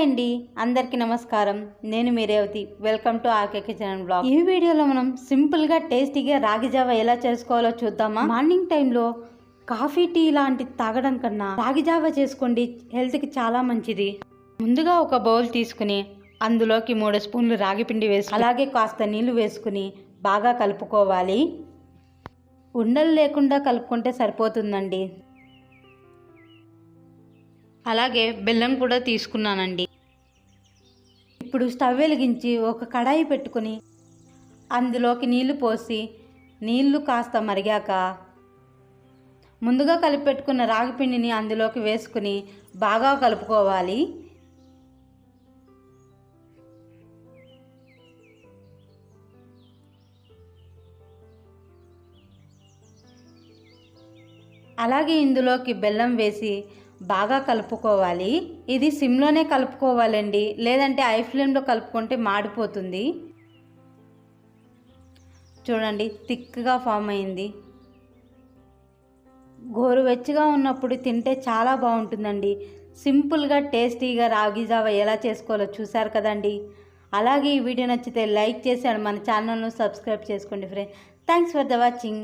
Hi అండి. అందరికీ నమస్కారం. నేను మీ Revathi. Welcome to RK kitchen blog. ఈ వీడియోలో మనం సింపుల్గా టేస్టీగా రాగి జావ ఎలా చేసుకోవాలో చూద్దామా? మార్నింగ్ టైంలో కాఫీ టీ లాంటి తాగడం కన్నా రాగి జావ చేసుకోండి. హెల్త్కి చాలా మంచిది. ముందుగా ఒక బౌల్ తీసుకుని అందులోకి మూడు స్పూన్లు రాగి పిండి వేసుకుని అలాగే కాస్త నీళ్ళు వేసుకుని బాగా కలుపుకోవాలి. ఉండలు లేకుండా కలుపుకుంటే సరిపోతుందండి. అలాగే బెల్లం కూడా తీసుకున్నానండి. ఇప్పుడు స్టవ్ వెలిగించి ఒక కడాయి పెట్టుకుని అందులోకి నీళ్ళు పోసి నీళ్ళు కాస్త మరిగాక ముందుగా కలిపి పెట్టుకున్న రాగి పిండిని అందులోకి వేసుకుని బాగా కలుపుకోవాలి. అలాగే ఇందులోకి బెల్లం వేసి బాగా కలుపుకోవాలి. ఇది సిమ్లోనే కలుపుకోవాలండి. లేదంటే ఐ ఫ్లేమ్లో కలుపుకుంటే మాడిపోతుంది. చూడండి థిక్గా ఫామ్ అయింది. గోరువెచ్చగా ఉన్నప్పుడు తింటే చాలా బాగుంటుందండి. సింపుల్గా టేస్టీగా రాగి జావ ఎలా చేసుకోవాలో చూసారు కదండి. అలాగే ఈ వీడియో నచ్చితే లైక్ చేసి మన ఛానల్ను సబ్స్క్రైబ్ చేసుకోండి friend. Thanks for the watching.